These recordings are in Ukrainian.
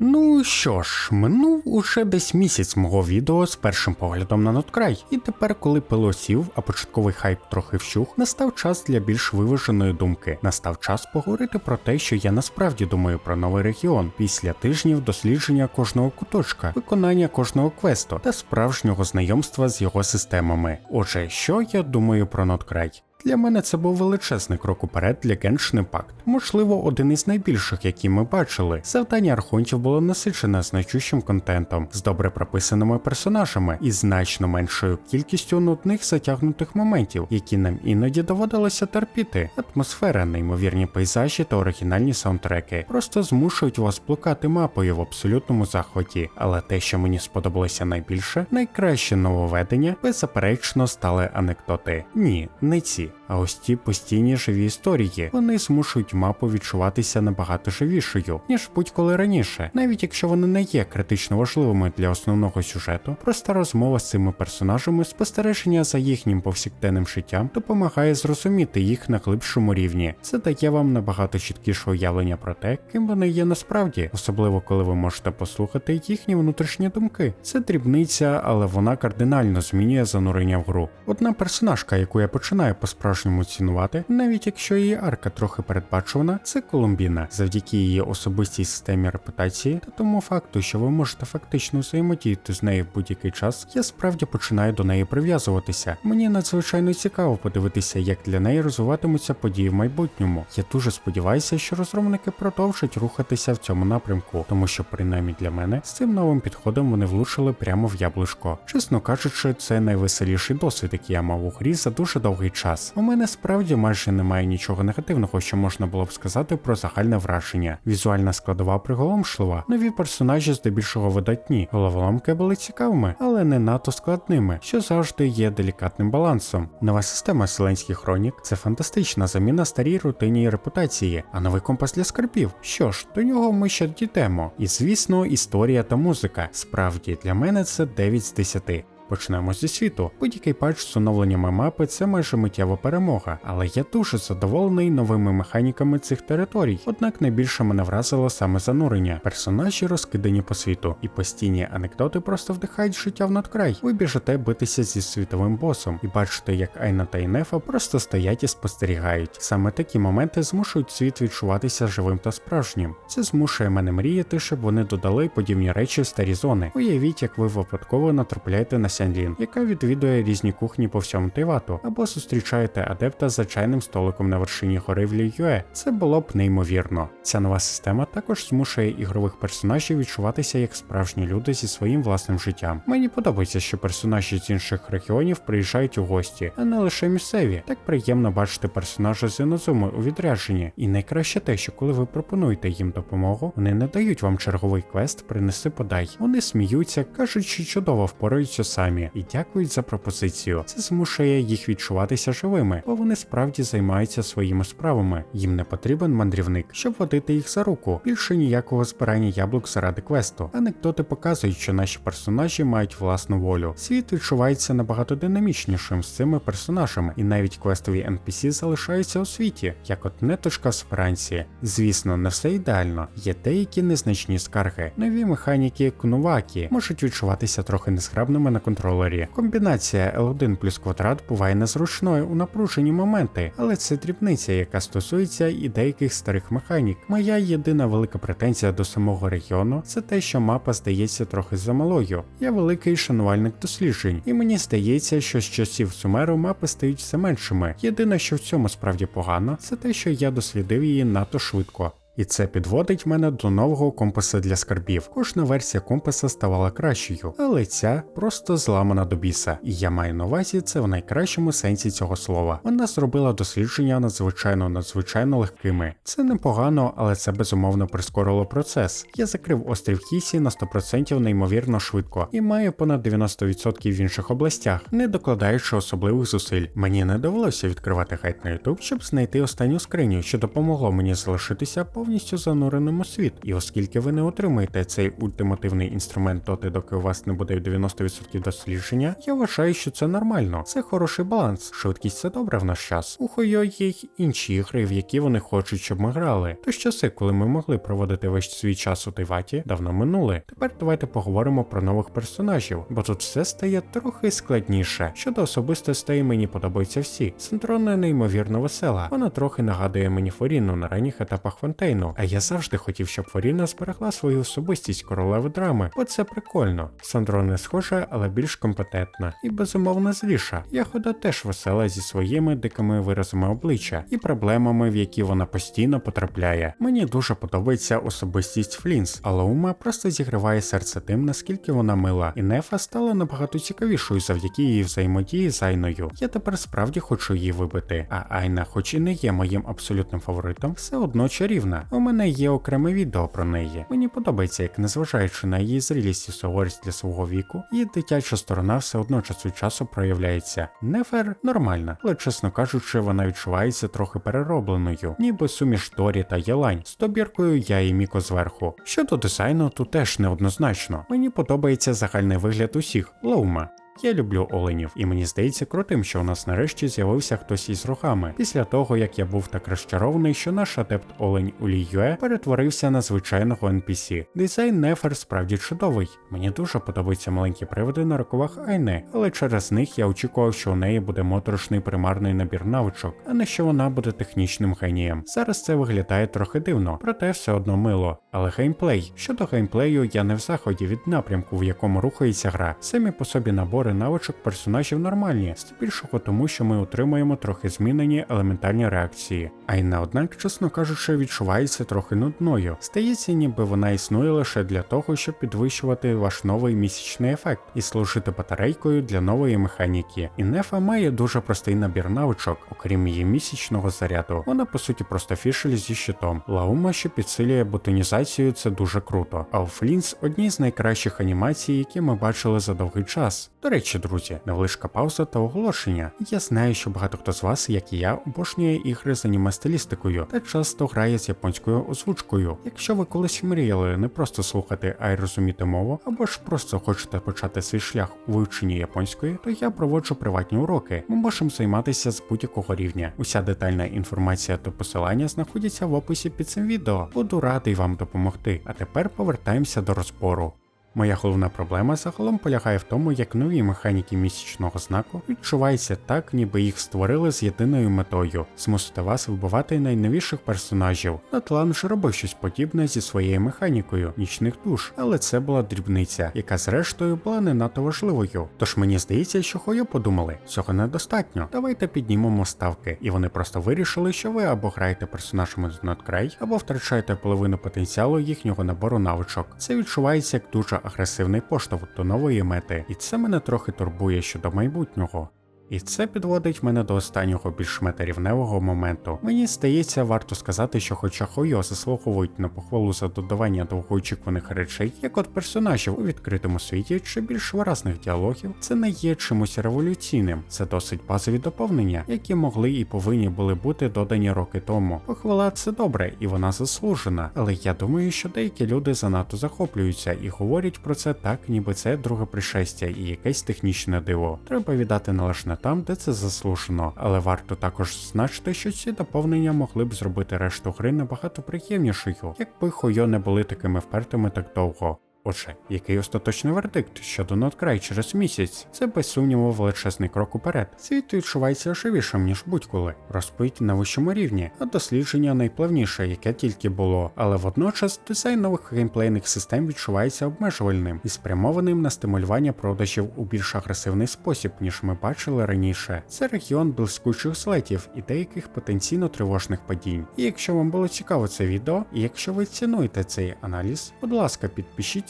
Ну що ж, минув уже десь місяць мого відео з першим поглядом на надкрай, і тепер, коли пило сів, а початковий хайп трохи вщух, настав час для більш виваженої думки. Настав час поговорити про те, що я насправді думаю про новий регіон після тижнів дослідження кожного куточка, виконання кожного квесту та справжнього знайомства з його системами. Отже, що я думаю про надкрай? Для мене це був величезний крок уперед для Genshin Impact. Можливо, один із найбільших, які ми бачили. Завдання архонтів було насичене значущим контентом, з добре прописаними персонажами і значно меншою кількістю нудних затягнутих моментів, які нам іноді доводилося терпіти. Атмосфера, неймовірні пейзажі та оригінальні саундтреки просто змушують вас блукати мапою в абсолютному захваті. Але те, що мені сподобалося найбільше, найкраще нововведення, беззаперечно стали анекдоти. Ні, не ці. А ось ті постійні живі історії. Вони змушують мапу відчуватися набагато живішою, ніж будь-коли раніше, навіть якщо вони не є критично важливими для основного сюжету. Проста розмова з цими персонажами, спостереження за їхнім повсякденним життям допомагає зрозуміти їх на глибшому рівні. Це дає вам набагато чіткіше уявлення про те, ким вони є насправді, особливо коли ви можете послухати їхні внутрішні думки. Це дрібниця, але вона кардинально змінює занурення в гру. Одна персонажка, яку я починаю по-справжньому цінувати, навіть якщо її арка трохи передбачувана, це Колумбіна, завдяки її особистій системі репутації та тому факту, що ви можете фактично взаємодіяти з нею в будь-який час, я справді починаю до неї прив'язуватися. Мені надзвичайно цікаво подивитися, як для неї розвиватимуться події в майбутньому. Я дуже сподіваюся, що розробники продовжать рухатися в цьому напрямку, тому що принаймні для мене з цим новим підходом вони влучили прямо в яблучко. Чесно кажучи, це найвеселіший досвід, який я мав у грі за дуже довгий час. У мене справді майже немає нічого негативного, що можна було б сказати про загальне враження. Візуальна складова приголомшлива, нові персонажі здебільшого видатні, головоломки були цікавими, але не надто складними, що завжди є делікатним балансом. Нова система Селенських хронік це фантастична заміна старій рутині і репутації, а новий компас для скарбів. Що ж, до нього ми ще дійдемо. І звісно, історія та музика. Справді для мене це 9 з 10. Почнемо зі світу. Будь-який патч з оновленнями мапи це майже миттєва перемога, але я дуже задоволений новими механіками цих територій. Однак найбільше мене вразило саме занурення. Персонажі розкидані по світу, і постійні анекдоти просто вдихають життя в надкрай. Ви біжите битися зі світовим босом і бачите, як Айна та Інефа просто стоять і спостерігають. Саме такі моменти змушують світ відчуватися живим та справжнім. Це змушує мене мріяти, щоб вони додали подібні речі в старі зони. Уявіть, як ви випадково натрапляєте на Сянлін, яка відвідує різні кухні по всьому Тайвату, або зустрічаєте адепта за чайним столиком на вершині гори в Ліюе. Це було б неймовірно. Ця нова система також змушує ігрових персонажів відчуватися як справжні люди зі своїм власним життям. Мені подобається, що персонажі з інших регіонів приїжджають у гості, а не лише місцеві. Так приємно бачити персонажа з інозуми у відрядженні. І найкраще те, що коли ви пропонуєте їм допомогу, вони не дають вам черговий квест принеси подай. Вони сміються, кажуть, що чудово впораються самі і дякують за пропозицію. Це змушує їх відчуватися живими, бо вони справді займаються своїми справами. Їм не потрібен мандрівник, щоб водити їх за руку. Більше ніякого збирання яблук заради квесту. Анекдоти показують, що наші персонажі мають власну волю. Світ відчувається набагато динамічнішим з цими персонажами, і навіть квестові NPC залишаються у світі, як от неточка з Франції. Звісно, не все ідеально. Є деякі незначні скарги. Нові механіки кнувакі можуть відчуватися трохи незграбними на контролері. Комбінація L1 плюс квадрат буває незручною у напружені моменти, але це дрібниця, яка стосується і деяких старих механік. Моя єдина велика претензія до самого регіону це те, що мапа здається трохи замалою. Я великий шанувальник досліджень, і мені здається, що з часів Сумеру мапи стають все меншими. Єдине, що в цьому справді погано, це те, що я дослідив її надто швидко. І це підводить мене до нового компаса для скарбів. Кожна версія компаса ставала кращою, але ця просто зламана до біса. І я маю на увазі це в найкращому сенсі цього слова. Вона зробила дослідження надзвичайно надзвичайно легкими. Це непогано, але це безумовно прискорило процес. Я закрив острів Кісі на 100% неймовірно швидко і маю понад 90% в інших областях, не докладаючи особливих зусиль. Мені не довелося відкривати хайт на YouTube, щоб знайти останню скриню, що допомогло мені залишитися по повністю зануреним у світ. І оскільки ви не отримаєте цей ультимативний інструмент доти, доки у вас не буде 90% дослідження, я вважаю, що це нормально. Це хороший баланс. Швидкість це добре в наш час. У Хойо є й інші ігри, в які вони хочуть, щоб ми грали. Тож часи, коли ми могли проводити весь свій час у Тайваті, давно минули. Тепер давайте поговоримо про нових персонажів, бо тут все стає трохи складніше. Щодо особистостей, мені подобаються всі. Синтрона неймовірно весела. Вона трохи нагадує мені Форіну на ранніх етапах Фонтейну. А я завжди хотів, щоб Форіна зберегла свою особистість королеви драми, бо це прикольно. Сандро не схожа, але більш компетентна і безумовно зліша. Яхода теж весела зі своїми дикими виразами обличчя і проблемами, в які вона постійно потрапляє. Мені дуже подобається особистість Флінс, але Ума просто зігриває серце тим, наскільки вона мила, і Нефа стала набагато цікавішою завдяки її взаємодії з Айною. Я тепер справді хочу її вибити. А Айна, хоч і не є моїм абсолютним фаворитом, все одно чарівна. У мене є окреме відео про неї. Мені подобається, як незважаючи на її зрілість і суворість для свого віку, її дитяча сторона все одно час від часу проявляється. Нефер нормальна, але чесно кажучи, вона відчувається трохи переробленою, ніби суміш Торі та Єлань з добіркою я і Міко зверху. Щодо дизайну, тут теж неоднозначно. Мені подобається загальний вигляд усіх Лоума. Я люблю оленів, і мені здається крутим, що у нас нарешті з'явився хтось із рогами. Після того, як я був так розчарований, що наш адепт Олень Улі Юе перетворився на звичайного NPC. Дизайн Нефер справді чудовий. Мені дуже подобаються маленькі приводи на рукавах Айне, але через них я очікував, що у неї буде моторошний примарний набір навичок, а не що вона буде технічним генієм. Зараз це виглядає трохи дивно, проте все одно мило. Але геймплей. Щодо геймплею, я не в заході від напрямку, в якому рухається гра. Самі по собі набори навичок персонажів нормальні, здебільшого тому, що ми отримуємо трохи змінені елементарні реакції. Айна, однак, чесно кажучи, відчувається трохи нудною. Стається, ніби вона існує лише для того, щоб підвищувати ваш новий місячний ефект і служити батарейкою для нової механіки. І Нефа має дуже простий набір навичок, окрім її місячного заряду. Вона по суті просто фішель зі щитом. Лаума, що підсилює ботанізацію, це дуже круто. А у Флінс одні з найкращих анімацій, які ми бачили за довгий час. До речі, друзі, невеличка пауза та оголошення. Я знаю, що багато хто з вас, як і я, обожнює ігри з аніме стилістикою та часто грає з японською озвучкою. Якщо ви колись мріяли не просто слухати, а й розуміти мову, або ж просто хочете почати свій шлях у вивченні японської, то я проводжу приватні уроки. Ми можемо займатися з будь-якого рівня. Уся детальна інформація та посилання знаходяться в описі під цим відео. Буду радий вам допомогти. А тепер повертаємося до розбору. Моя головна проблема загалом полягає в тому, як нові механіки місячного знаку відчуваються так, ніби їх створили з єдиною метою змусити вас вибивати найновіших персонажів. Натлан вже робив щось подібне зі своєю механікою нічних душ, але це була дрібниця, яка зрештою була не надто важливою. Тож мені здається, що Хойо подумали, цього недостатньо. Давайте піднімемо ставки, і вони просто вирішили, що ви або граєте персонажами з надкрай, або втрачаєте половину потенціалу їхнього набору навичок. Це відчувається як дуже агресивний поштовх до нової мети, і це мене трохи турбує щодо майбутнього. І це підводить мене до останнього більш метарівневого моменту. Мені здається, варто сказати, що хоча Хойо заслуговують на похвалу за додавання довгоочікуваних речей, як от персонажів у відкритому світі чи більш виразних діалогів, це не є чимось революційним. Це досить базові доповнення, які могли і повинні були бути додані роки тому. Похвала це добре і вона заслужена, але я думаю, що деякі люди занадто захоплюються і говорять про це так, ніби це друге пришестя і якесь технічне диво. Треба віддати належне там, де це заслужено, але варто також зазначити, що ці доповнення могли б зробити решту гри набагато приємнішою, якби Хойо не були такими впертими так довго. Отже, який остаточний вердикт щодо Notcry через місяць? Це без сумніву величезний крок уперед. Світ відчувається живішим, ніж будь-коли. Розпить на вищому рівні, а дослідження найплавніше, яке тільки було. Але водночас дизайн нових геймплейних систем відчувається обмежувальним і спрямованим на стимулювання продажів у більш агресивний спосіб, ніж ми бачили раніше. Це регіон блискучих злетів і деяких потенційно тривожних падінь. І якщо вам було цікаво це відео, і якщо ви цінуєте цей аналіз, будь ласка,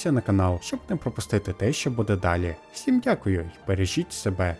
підпишіться на канал, щоб не пропустити те, що буде далі. Всім дякую і бережіть себе.